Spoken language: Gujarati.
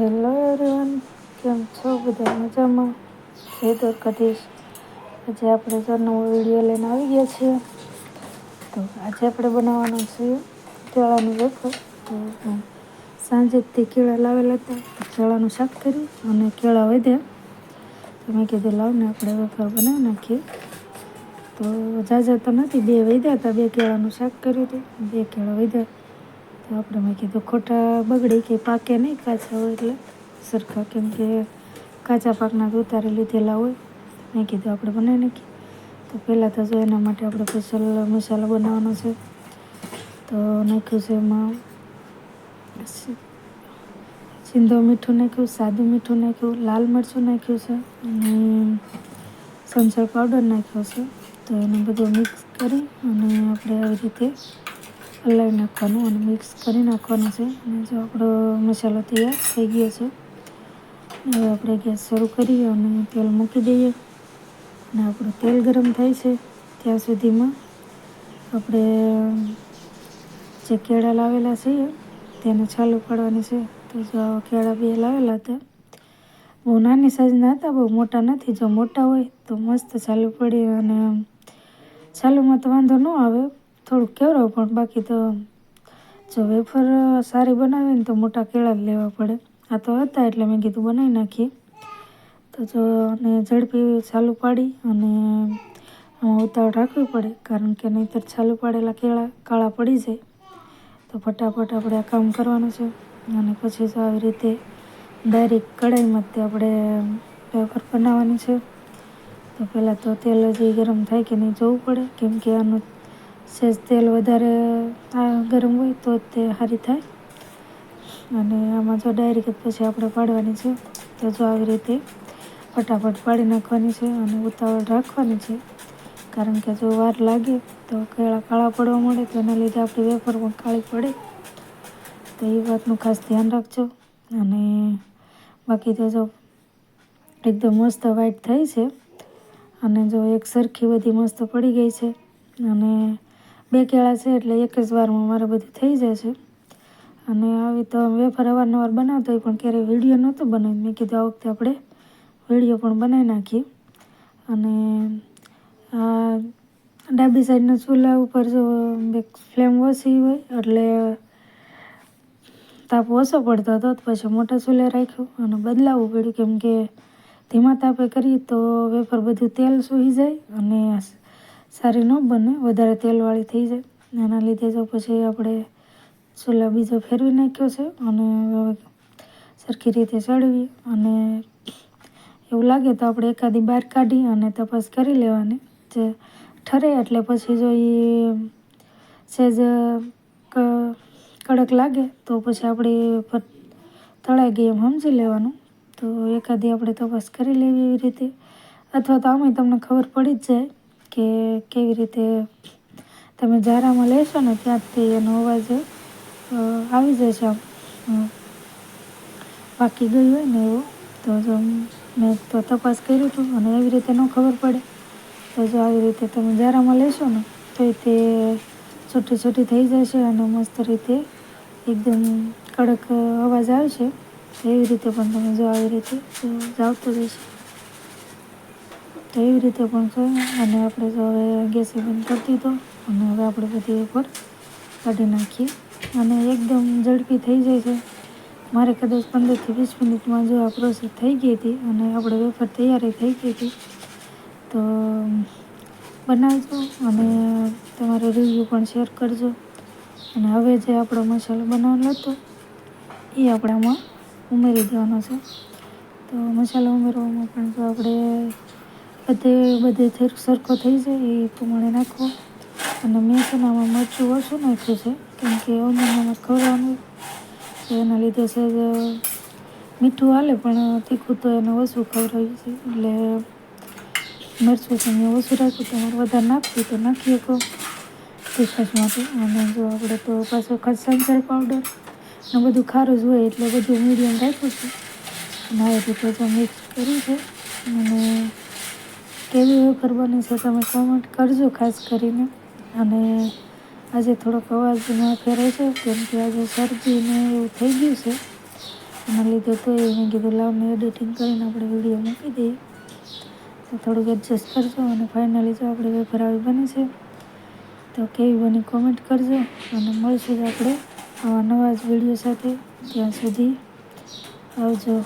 હેલો એવરીવન કેમ છો? બધા મજામાં? જય દ્વારકાધીશ આજે આપણે જો નવો વીડિયો લઈને આવી ગયા છીએ. તો આજે આપણે બનાવવાનું છે કેળાનું વેફર. તો સાંજે તે કેળા લાવેલા હતા. કેળાનું શાક કર્યું અને કેળા વધ્યા. તો મેં કીધું લાવને આપણે વેફર બનાવી નાખીએ. તો જાજા તો નથી, બે વધ્યા હતા. બે કેળાનું શાક કર્યું હતું. બે કેળા વધ્યા. તો આપણે મેં કીધું, ખોટા બગડી કે પાકે નહીં કાચા હોય એટલે સરખા. કેમ કે કાચા પાકના તો ઉતારી લીધેલા હોય. મેં કીધું, આપણે બનાવી નાખીએ. તો પહેલાં તો જો એના માટે આપણે સ્પેશિયલ મસાલો બનાવવાનો છે. તો નાખ્યું છે એમાં સિંધો મીઠું નાખ્યું, સાદું મીઠું નાખ્યું, લાલ મરચું નાખ્યું છે અને સંચળ પાવડર નાખ્યો છે. તો એને બધું મિક્સ કરી અને આપણે આવી રીતે હલાવી નાખવાનું અને મિક્સ કરી નાખવાનું છે. અને જો આપણો મસાલો તૈયાર થઈ ગયો છે હવે આપણે ગેસ શરૂ કરીએ અને તેલ મૂકી દઈએ. અને આપણું તેલ ગરમ થાય છે, ત્યાં સુધીમાં આપણે જે કેળા લાવેલા છે, તેને છાલ પાડવાની છે. તો જો કેળા બે લાવેલા હતા, બહુ નાની સાઈઝના હતા, બહુ મોટા નથી. જો મોટા હોય તો મસ્ત ચાલુ પડી અને ચાલુમાં તો વાંધો ન આવે. થોડુંક કેવડાવું પણ બાકી તો જો વેફર સારી બનાવી ને તો મોટા કેળા જ લેવા પડે. આ તો હતા એટલે મેં કીધું બનાવી નાખીએ. તો જો અને ઝડપી ચાલુ પાડી અને ઉતાવળ રાખવી પડે, કારણ કે નહીંતર ચાલુ પાડેલા કેળા કાળા પડી જાય. તો ફટાફટ આપણે આ કામ કરવાનું છે. અને પછી જો આવી રીતે ડાયરેક્ટ કઢાઈમાં તે આપણે વેફર બનાવવાની છે. તો પહેલાં તો તેલ હજી ગરમ થાય કે નહીં જોવું પડે, કેમ કે આનું સહેજ તેલ વધારે ગરમ હોય તો જ તે સારી થાય. અને આમાં જો ડાયરેક્ટ પછી આપણે પાડવાની છે, તો જો આવી રીતે ફટાફટ પાડી નાખવાની છે અને ઉતાવળ રાખવાની છે. કારણ કે જો વાર લાગે તો કેળા કાળા પડવા મળે તો એના લીધે આપણી વેફર પણ કાળી પડે. તો એ વાતનું ખાસ ધ્યાન રાખજો. અને બાકી તો જો એકદમ મસ્ત વ્હાઈટ થઈ છે. અને જો એક સરખી બધી મસ્ત પડી ગઈ છે. અને બે કેળા છે એટલે એક જ વારમાં મારે બધું થઈ જાય છે. અને આવી તો વેફર અવારનવાર બનાવતો હોય પણ ક્યારેય વીડિયો નહોતો બનાવ્યો. મેં કીધું આ વખતે આપણે વીડિયો પણ બનાવી નાખીએ. અને ડાબી સાઈડના ચૂલા ઉપર જો ફ્લેમ ઓછી હોય એટલે તાપ ઓછો પડતો હતો પછી મોટા ચૂલે રાખ્યું અને બદલાવવું પડ્યું. કેમ કે ધીમા તાપે કરીએ તો વેફર બધું તેલ સૂઈ જાય અને સારી ન બને, વધારે તેલવાળી થઈ જાય. એના લીધે તો પછી આપણે ચૂલા બીજો ફેરવી નાખ્યો છે અને સરખી રીતે ચડવી અને એવું લાગે તો આપણે એકાદી બહાર કાઢી અને તપાસ કરી લેવાની. જે ઠરે એટલે પછી જો એ સેજ કડક લાગે તો પછી આપણે તળાઈ ગઈ એમ સમજી લેવાનું. તો એકાદી આપણે તપાસ કરી લેવી એવી રીતે. અથવા તો આમાં તમને ખબર પડી જ જાય કે કેવી રીતે તમે જારામાં લેશો ને ત્યાંથી એનો અવાજ આવી જશે આમ. પાકી ગયું હોય ને એવું, તો જો મેં તો તપાસ કર્યું હતું અને એવી રીતે ન ખબર પડે. તો જો આવી રીતે તમે જારામાં લેશો ને, તો તે છૂટી છૂટી થઈ જશે અને મસ્ત રીતે એકદમ કડક અવાજ આવશે. એવી રીતે પણ તમે જો આવી રીતે જાવતો જશે તો એવી રીતે પણ છે. અને આપણે જો હવે ગેસ બંધ કરી દીધો. અને હવે આપણે બધી ઉપર કાઢી નાખીએ. અને એકદમ ઝડપી થઈ જાય છે. મારે કદાચ પંદરથી વીસ મિનિટમાં જો આ પ્રોસેસ થઈ ગઈ હતી અને આપણે વેફર તૈયારી થઈ ગઈ હતી, તો બનાવજો અને તમારો રિવ્યૂ પણ શેર કરજો. અને હવે જે આપણો મસાલો બનાવવાનો હતો, એ આપણામાં ઉમેરી દેવાનો છે. તો મસાલો ઉમેરવામાં પણ જો આપણે બધે બધે સરખો થઈ જાય એ પ્રમાણે નાખવો અને મેં છે આમાં મરચું ઓછું નાખ્યું છે, કેમ કે ઓનિયનમાં ખવડાવવાનું તો એના લીધે છે મીઠું હાલે, પણ તીખું તો એને ઓછું ખવડાવ્યું છે. એટલે મરચું છે મેં ઓછું રાખ્યું તમારે વધારે નાખવું તો નાખીએ શકો તીખાશ અને જો આપણે તો પાછો ખાસ પાવડર ને બધું ખારું જ હોય એટલે બધું મીડિયમ રાખ્યું છે. અને તો રીતે મિક્સ કર્યું છે. અને કેવી વેફર બની છે, તમે કોમેન્ટ કરજો ખાસ કરીને. અને આજે થોડોક અવાજમાં ફેરો છે, કેમ કે આજે શરદીને એવું થઈ ગયું છે. એના લીધે તો એને કીધું, લાવને એડિટિંગ કરીને આપણે વીડિયો મૂકી દઈએ. તો થોડુંક એડજસ્ટ કરજો અને ફાઇનલી જો આપણે વેફર આવી બની છે, તો કેવી બની કોમેન્ટ કરજો. અને મળશું જ આપણે આવા નવા જ વીડિયો સાથે. ત્યાં સુધી આવજો.